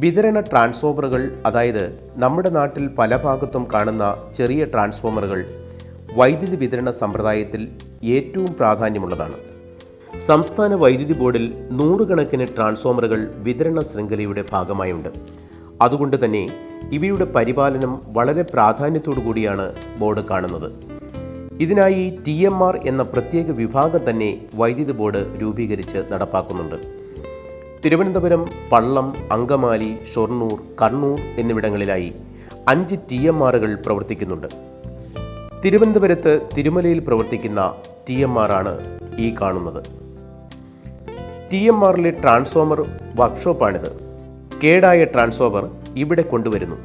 വിതരണ ട്രാൻസ്ഫോമറുകൾ അതായത് നമ്മുടെ നാട്ടിൽ പല ഭാഗത്തും കാണുന്ന ചെറിയ ട്രാൻസ്ഫോമറുകൾ വൈദ്യുതി വിതരണ സമ്പ്രദായത്തിൽ ഏറ്റവും പ്രാധാന്യമുള്ളതാണ്. സംസ്ഥാന വൈദ്യുതി ബോർഡിൽ നൂറുകണക്കിന് ട്രാൻസ്ഫോമറുകൾ വിതരണ ശൃംഖലയുടെ ഭാഗമായുണ്ട്. അതുകൊണ്ട് തന്നെ ഇവയുടെ പരിപാലനം വളരെ പ്രാധാന്യത്തോടു കൂടിയാണ് ബോർഡ് കാണുന്നത്. ഇതിനായി ടി എന്ന പ്രത്യേക വിഭാഗം തന്നെ വൈദ്യുതി ബോർഡ് രൂപീകരിച്ച് നടപ്പാക്കുന്നുണ്ട്. തിരുവനന്തപുരം പള്ളം അങ്കമാലി ഷൊർണൂർ കണ്ണൂർ എന്നിവിടങ്ങളിലായി അഞ്ച് ടി എം ആറുകൾ പ്രവർത്തിക്കുന്നുണ്ട്. തിരുവനന്തപുരത്ത് തിരുമലയിൽ പ്രവർത്തിക്കുന്ന ടി എം ആർ ആണ് ഈ കാണുന്നത്. ടി എം ആറിലെ ട്രാൻസ്ഫോമർ വർക്ക്ഷോപ്പാണിത്. കേടായ ട്രാൻസ്ഫോമർ ഇവിടെ കൊണ്ടുവരുന്നു.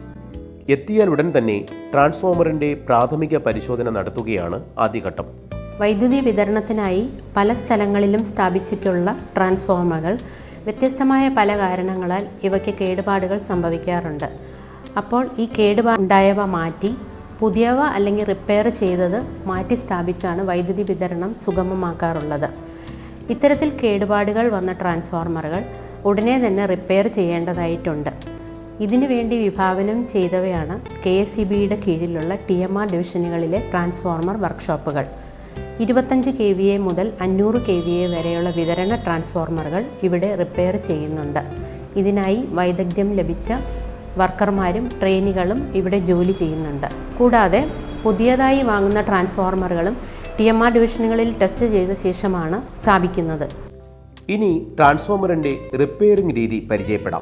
എത്തിയാൽ ഉടൻ തന്നെ ട്രാൻസ്ഫോമറിന്റെ പ്രാഥമിക പരിശോധന നടത്തുകയാണ് ആദ്യഘട്ടം. വൈദ്യുതി വിതരണത്തിനായി പല സ്ഥലങ്ങളിലും സ്ഥാപിച്ചിട്ടുള്ള ട്രാൻസ്ഫോമറുകൾ വ്യത്യസ്തമായ പല കാരണങ്ങളാൽ ഇവയ്ക്ക് കേടുപാടുകൾ സംഭവിക്കാറുണ്ട്. അപ്പോൾ ഈ കേടുപാട് ഉണ്ടായവ മാറ്റി പുതിയവ അല്ലെങ്കിൽ റിപ്പയർ ചെയ്തത് മാറ്റി സ്ഥാപിച്ചാണ് വൈദ്യുതി വിതരണം സുഗമമാക്കാറുള്ളത്. ഇത്തരത്തിൽ കേടുപാടുകൾ വന്ന ട്രാൻസ്ഫോർമറുകൾ ഉടനെ തന്നെ റിപ്പയർ ചെയ്യേണ്ടതായിട്ടുണ്ട്. ഇതിനു വേണ്ടി വിഭാവനം ചെയ്തവയാണ് കെ എസ് സി ബിയുടെ കീഴിലുള്ള ടി എം ആർ ഡിവിഷനുകളിലെ ട്രാൻസ്ഫോർമർ വർക്ക്ഷോപ്പുകൾ. ഇരുപത്തഞ്ച് കെ വി എ മുതൽ അഞ്ഞൂറ് കെ വി എ വരെയുള്ള വിതരണ ട്രാൻസ്ഫോർമറുകൾ ഇവിടെ റിപ്പയർ ചെയ്യുന്നുണ്ട്. ഇതിനായി വൈദഗ്ധ്യം ലഭിച്ച വർക്കർമാരും ട്രെയിനികളും ഇവിടെ ജോലി ചെയ്യുന്നുണ്ട്. കൂടാതെ പുതിയതായി വാങ്ങുന്ന ട്രാൻസ്ഫോർമറുകളും ടി എം ആർ ഡിവിഷനുകളിൽ ടെസ്റ്റ് ചെയ്ത ശേഷമാണ് സ്ഥാപിക്കുന്നത്. ഇനി ട്രാൻസ്ഫോമറിന്റെ റിപ്പയറിംഗ് രീതി പരിചയപ്പെടാം.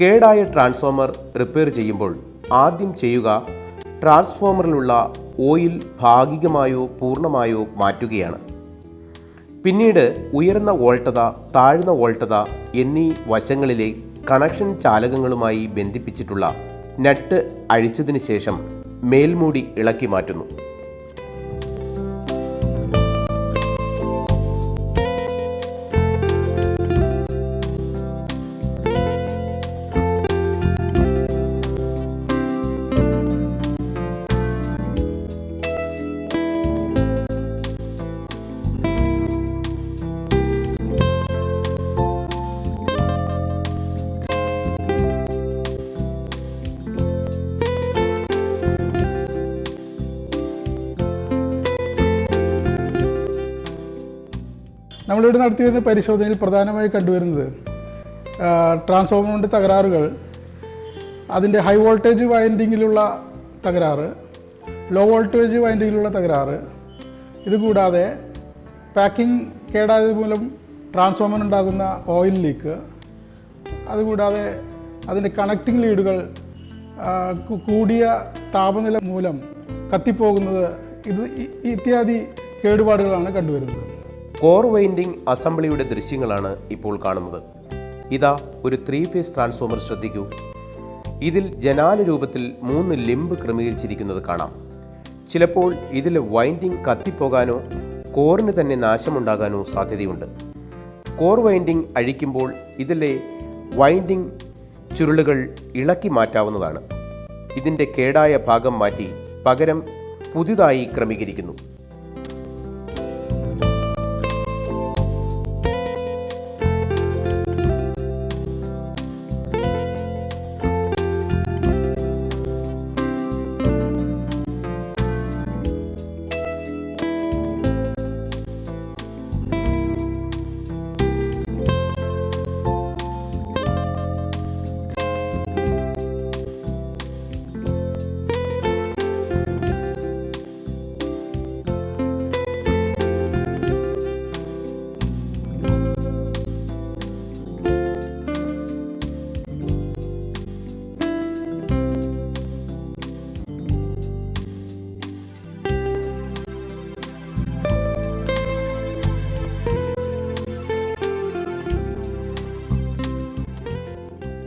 കേടായ ട്രാൻസ്ഫോമർ റിപ്പയർ ചെയ്യുമ്പോൾ ആദ്യം ചെയ്യുക ട്രാൻസ്ഫോമറിലുള്ള ഓയിൽ ഭാഗികമായോ പൂർണമായോ മാറ്റുകയാണ്. പിന്നീട് ഉയർന്ന വോൾട്ടത താഴ്ന്ന വോൾട്ടത എന്നീ വശങ്ങളിലെ കണക്ഷൻ ചാലകങ്ങളുമായി ബന്ധിപ്പിച്ചിട്ടുള്ള നട്ട് അഴിച്ചതിന് ശേഷം മേൽമൂടി ഇളക്കി മാറ്റുന്നു. നമ്മളിവിടെ നടത്തിയിരുന്ന പരിശോധനയിൽ പ്രധാനമായി കണ്ടുവരുന്നത് ട്രാൻസ്ഫോമറിന്റെ തകരാറുകൾ അതിന്റെ ഹൈ വോൾട്ടേജ് വൈൻഡിങ്ങിലുള്ള തകരാറ് ലോ വോൾട്ടേജ് വൈൻഡിങ്ങിലുള്ള തകരാറ് ഇതുകൂടാതെ പാക്കിംഗ് കേടായത് മൂലം ട്രാൻസ്ഫോമറിനുണ്ടാകുന്ന ഓയിൽ ലീക്ക് അതുകൂടാതെ അതിന്റെ കണക്റ്റിംഗ് ലീഡുകൾ കൂടിയ താപനില മൂലം കത്തിപ്പോകുന്നത് ഇത് ഇത്യാദി കേടുപാടുകളാണ് കണ്ടുവരുന്നത്. കോർ വൈൻഡിംഗ് അസംബ്ലിയുടെ ദൃശ്യങ്ങളാണ് ഇപ്പോൾ കാണുന്നത്. ഇതാ ഒരു ത്രീ ഫേസ് ട്രാൻസ്ഫോമർ ശ്രദ്ധിക്കൂ. ഇതിൽ ജനാല രൂപത്തിൽ മൂന്ന് ലിംബ് ക്രമീകരിച്ചിരിക്കുന്നത് കാണാം. ചിലപ്പോൾ ഇതിലെ വൈൻഡിംഗ് കത്തിപ്പോകാനോ കോറിന് തന്നെ നാശമുണ്ടാകാനോ സാധ്യതയുണ്ട്. കോർ വൈൻഡിംഗ് അഴിക്കുമ്പോൾ ഇതിലെ വൈൻഡിംഗ് ചുരുളുകൾ ഇളക്കി മാറ്റാവുന്നതാണ്. ഇതിന്റെ കേടായ ഭാഗം മാറ്റി പകരം പുതിയതായി ക്രമീകരിക്കുന്നു.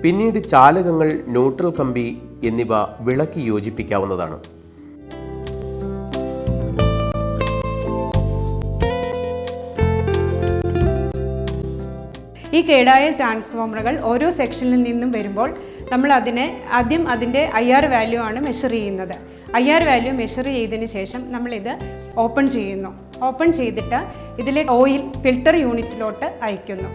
പിന്നീട് ചാലകങ്ങൾ ന്യൂട്രൽ കമ്പി എന്നിവ വിളക്കി യോജിപ്പിക്കാവുന്നതാണ്. ഈ കേടായ ട്രാൻസ്ഫോമറുകൾ ഓരോ സെക്ഷനിൽ നിന്നും വരുമ്പോൾ നമ്മൾ അതിനെ ആദ്യം അതിന്റെ ഐ ആർ വാല്യൂ ആണ് മെഷർ ചെയ്യുന്നത്. ഐ ആർ വാല്യൂ മെഷർ ചെയ്തതിന് ശേഷം നമ്മളിത് ഓപ്പൺ ചെയ്യുന്നു. ഓപ്പൺ ചെയ്തിട്ട് ഇതിലെ ഓയിൽ ഫിൽട്ടർ യൂണിറ്റിലോട്ട് അയക്കുന്നു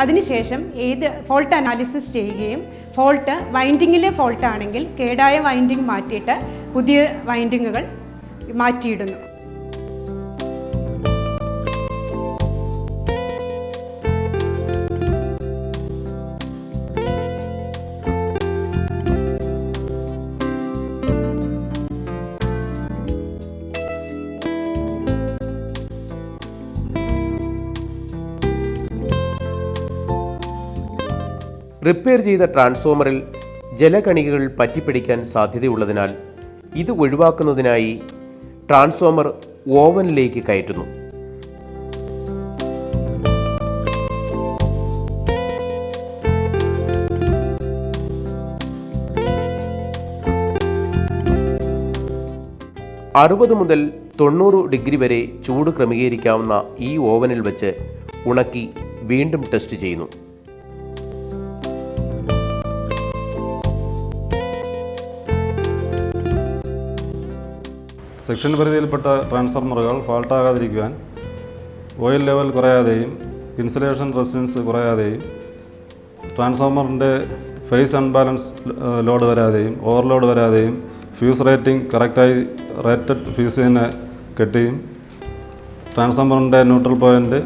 അതിനുശേഷം ഏത് ഫോൾട്ട് അനാലിസിസ് ചെയ്യുകയും ഫോൾട്ട് വൈൻഡിങ്ങിലെ ഫോൾട്ട് ആണെങ്കിൽ കേടായ വൈൻഡിങ് മാറ്റിയിട്ട് പുതിയ വൈൻഡിങ്ങുകൾ മാറ്റിയിടുന്നു. റിപ്പയർ ചെയ്ത ട്രാൻസ്ഫോമറിൽ ജലകണികകൾ പറ്റിപ്പിടിക്കാൻ സാധ്യതയുള്ളതിനാൽ ഇത് ഒഴിവാക്കുന്നതിനായി ട്രാൻസ്ഫോമർ ഓവനിലേക്ക് കയറ്റുന്നു. അറുപത് മുതൽ തൊണ്ണൂറ് ഡിഗ്രി വരെ ചൂട് ക്രമീകരിക്കാവുന്ന ഈ ഓവനിൽ വെച്ച് ഉണക്കി വീണ്ടും ടെസ്റ്റ് ചെയ്യുന്നു. സെക്ഷൻ പരിധിയിൽപ്പെട്ട ട്രാൻസ്ഫോർമറുകൾ ഫാൾട്ടാകാതിരിക്കുവാൻ ഓയിൽ ലെവൽ കുറയാതെയും ഇൻസുലേഷൻ റെസിസ്റ്റൻസ് കുറയാതെയും ട്രാൻസ്ഫോർമറിന്റെ ഫേസ് അൺബാലൻസ് ലോഡ് വരാതെയും ഓവർലോഡ് വരാതെയും ഫ്യൂസ് റേറ്റിംഗ് കറക്റ്റായി റേറ്റഡ് ഫ്യൂസ് തന്നെ കെട്ടിയും ട്രാൻസ്ഫോമറിന്റെ neutral point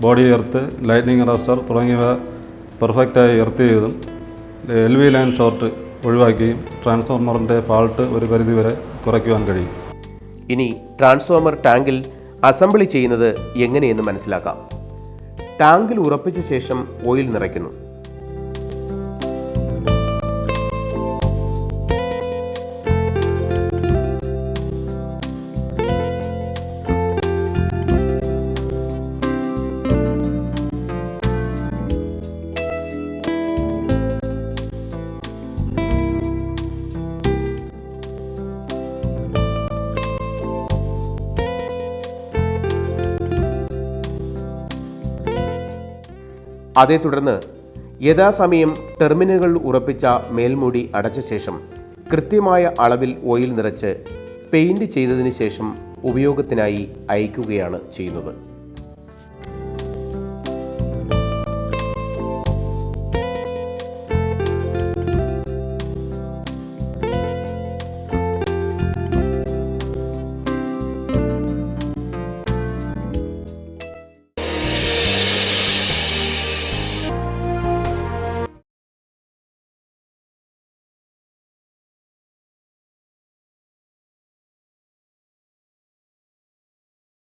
body earth lighting arrester തുടങ്ങിയവ പെർഫെക്റ്റായി എർത്ത് ചെയ്തും എൽ വി ലൈൻ ഷോർട്ട് ഒഴിവാക്കിയും ട്രാൻസ്ഫോർമറിന്റെ ഫാൾട്ട് ഒരു പരിധിവരെ കുറയ്ക്കുവാൻ കഴിയും. ഇനി ട്രാൻസ്ഫോമർ ടാങ്കിൽ അസംബ്ലി ചെയ്യുന്നത് എങ്ങനെയെന്ന് മനസ്സിലാക്കാം. ടാങ്കിൽ ഉറപ്പിച്ച ശേഷം ഓയിൽ നിറയ്ക്കുന്നു. അതേ തുടർന്ന് യഥാസമയം ടെർമിനലുകൾ ഉറപ്പിച്ച മേൽമൂടി അടച്ച ശേഷം കൃത്യമായ അളവിൽ ഓയിൽ നിറച്ച് പെയിന്റ് ചെയ്തതിന് ശേഷം ഉപയോഗത്തിനായി അയക്കുകയാണ് ചെയ്യുന്നത്.